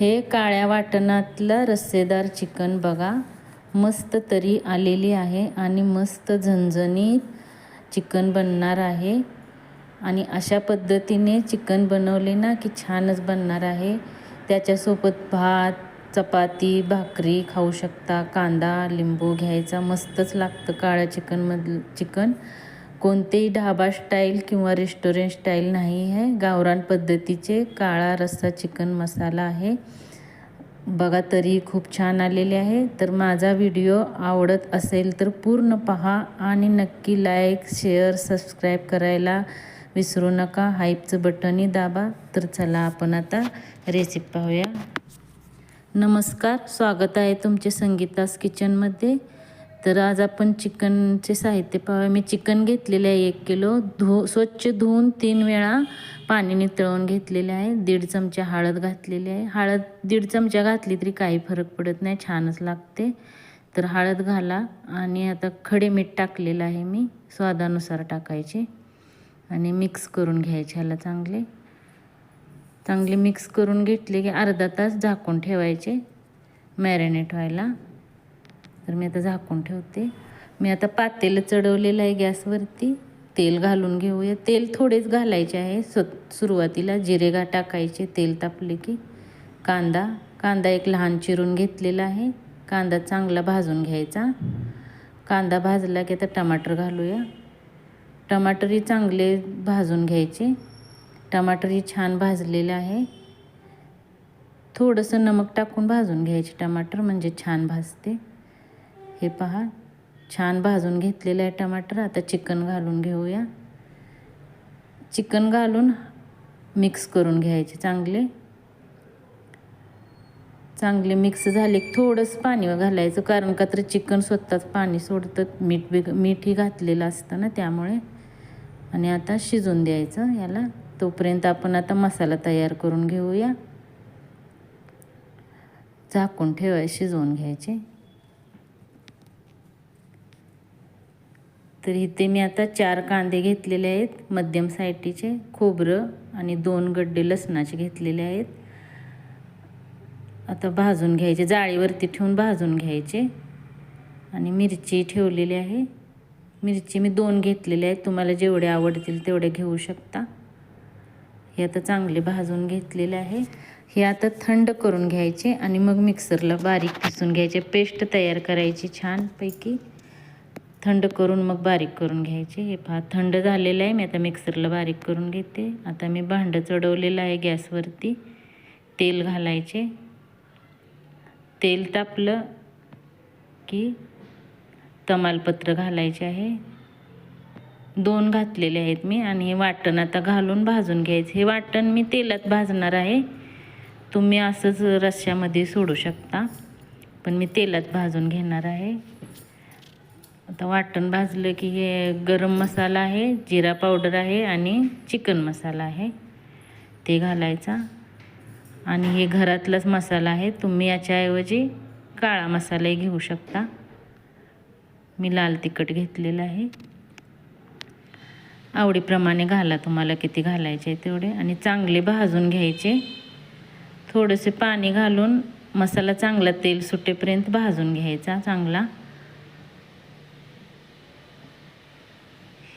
हे काळ्या वाटणातलं रस्सेदार चिकन बघा. मस्त तरी आलेली आहे आणि मस्त झणझणीत चिकन बनणार आहे. आणि अशा पद्धतीने चिकन बनवले ना की छानच बनणार आहे. त्याच्यासोबत भात चपाती भाकरी खाऊ शकता कांदा लिंबू घ्यायचा. मस्तच लागतं काळ्या चिकनमधलं चिकन. कोणतेही ढाबा स्टाईल किंवा रेस्टॉरंट स्टाईल नाही आहे. गावरान पद्धतीचे काळा रस्सा चिकन मसाला आहे. बघा तरी खूप छान आलेले आहे. तर माझा व्हिडिओ आवडत असेल तर पूर्ण पहा आणि नक्की लाईक शेअर सबस्क्राईब करायला विसरू नका. हाईपचं बटनही दाबा. तर चला आपण आता रेसिपी पाहूया. नमस्कार. स्वागत आहे तुमचे संगीतास किचनमध्ये तर आज आपण चिकनचे साहित्य पाहूया. मी चिकन घेतलेले आहे एक किलो. धु स्वच्छ धुवून तीन वेळा पाणी नितळवून घेतलेले आहे. दीड चमचा हळद घातलेली आहे. हळद दीड चमचा घातली तरी काही फरक पडत नाही. छानच लागते. तर हळद घाला आणि आता खडे मीठ टाकलेलं आहे मी. स्वादानुसार टाकायचे. आणि मिक्स करून घ्यायचे ह्याला चांगले. चांगले मिक्स करून घेतले की अर्धा तास झाकून ठेवायचे. मॅरिनेट व्हायला. तर मी आता झाकून ठेवते. मी आता पातेलं चढवलेलं आहे गॅसवरती. तेल घालून घेऊया. तेल थोडेच घालायचे आहे. स सुरुवातीला जिरेगा टाकायचे. तेल तापले की कांदा कांदा एक लहान चिरून घेतलेला आहे. कांदा चांगला भाजून घ्यायचा. कांदा भाजला की आता टमाटर घालूया. टमाटरही चांगले भाजून घ्यायचे. टमाटरही छान भाजलेले आहे. थोडंसं नमक टाकून भाजून घ्यायचे टमाटर म्हणजे छान भाजते. हे पहा छान भाजून घेतलेलं आहे टमाटर. आता चिकन घालून घेऊया. चिकन घालून मिक्स करून घ्यायचे चांगले. चांगले मिक्स झाले थोडंसं पाणी घालायचं कारण का तर चिकन स्वतःच पाणी सोडतं. मीठ बी मीठही घातलेलं असतं ना त्यामुळे. आणि आता शिजून द्यायचं याला. तोपर्यंत आपण आता मसाला तयार करून घेऊया. झाकून ठेवाय शिजवून घ्यायचे. तर इथे मी आता चार कांदे घेतलेले आहेत. मध्यम साईटीचे खोबरं आणि दोन गड्डे लसणाचे घेतलेले आहेत. आता भाजून घ्यायचे जाळीवरती ठेवून भाजून घ्यायचे. आणि मिरची ठेवलेली आहे. मिरची मी दोन घेतलेले आहेत. तुम्हाला जेवढे आवडतील तेवढे घेऊ शकता. हे आता चांगले भाजून घेतलेले आहे. हे आता थंड करून घ्यायचे आणि मग मिक्सरला बारीक पिसून घ्यायचे. पेस्ट तयार करायची छानपैकी. थंड करून मग बारीक करून घ्यायचे. हे पहा थंड झालेलं आहे. मी आता मिक्सरला बारीक करून घेते. आता मी भांडं चढवलेलं आहे गॅसवरती. तेल घालायचे. तेल तापलं की तमालपत्र घालायचे आहे. दोन घातलेले आहेत मी आणि हे वाटण आता घालून भाजून घ्यायचं. हे वाटण मी तेलात भाजणार आहे. तुम्ही असंच रश्श्यामध्ये सोडू शकता. पण मी तेलात भाजून घेणार आहे. आता वाटण भाजलं की हे गरम मसाला आहे जिरा पावडर आहे आणि चिकन मसाला आहे. ते घालायचा. आणि हे घरातलाच मसाला आहे. तुम्ही याच्याऐवजी काळा मसालाही घेऊ शकता. मी लाल तिखट घेतलेलं आहे. आवडीप्रमाणे घाला तुम्हाला किती घालायचे तेवढे. आणि चांगले भाजून घ्यायचे. थोडेसे पाणी घालून मसाला चांगला तेल सुटेपर्यंत भाजून घ्यायचा चांगला.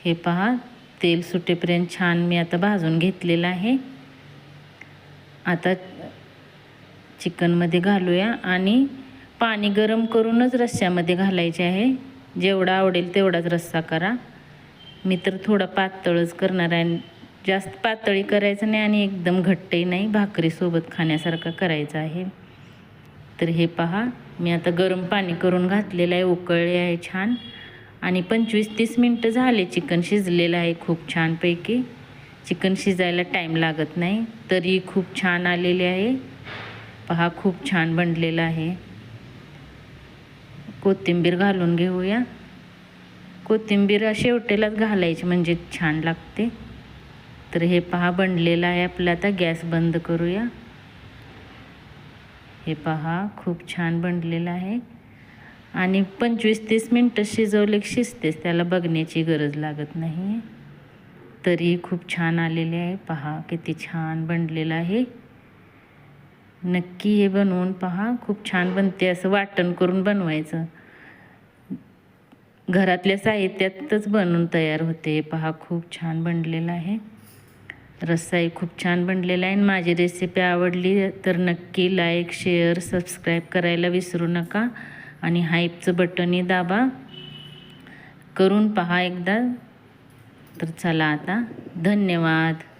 हे पहा तेल सुटेपर्यंत छान मी आता भाजून घेतलेलं आहे. आता चिकनमध्ये घालूया आणि पाणी गरम करूनच रस्स्यामध्ये घालायचे आहे. जेवढा आवडेल तेवढाच रस्सा करा. मी तर थोडा पातळच करणार आहे. जास्त पातळी करायचं नाही आणि एकदम घट्टही नाही भाकरीसोबत खाण्यासारखा करायचा आहे. तर हे पहा मी आता गरम पाणी करून घातलेलं आहे उकळले आहे छान. आणि पंचवीस तीस मिनटं झाले चिकन शिजलेलं आहे खूप छानपैकी. चिकन शिजायला टाईम लागत नाही तरी खूप छान आलेले आहे. पहा खूप छान बनलेलं आहे. कोथिंबीर घालून घेऊया. कोथिंबीर शेवटेलाच घालायची म्हणजे छान लागते. तर हे पहा बनलेलं आहे आपलं. आता गॅस बंद करूया. हे पहा खूप छान बनलेलं आहे. आणि पंचवीस तीस मिनटं शिजवले की शिजतेच त्याला बघण्याची गरज लागत नाही. तरी खूप छान आलेले आहे. पहा किती छान बनलेलं आहे. नक्की हे बनवून पहा. खूप छान बनते असं वाटण करून बनवायचं. घरातल्या साहित्यातच बनवून तयार होते. पहा खूप छान बनलेलं आहे. रस्साही खूप छान बनलेला आहे. आणि माझी रेसिपी आवडली तर नक्की लाईक शेअर सबस्क्राईब करायला विसरू नका. आणि हाईपचं बटनही दाबा. करून पहा एकदा. तर चला आता. धन्यवाद.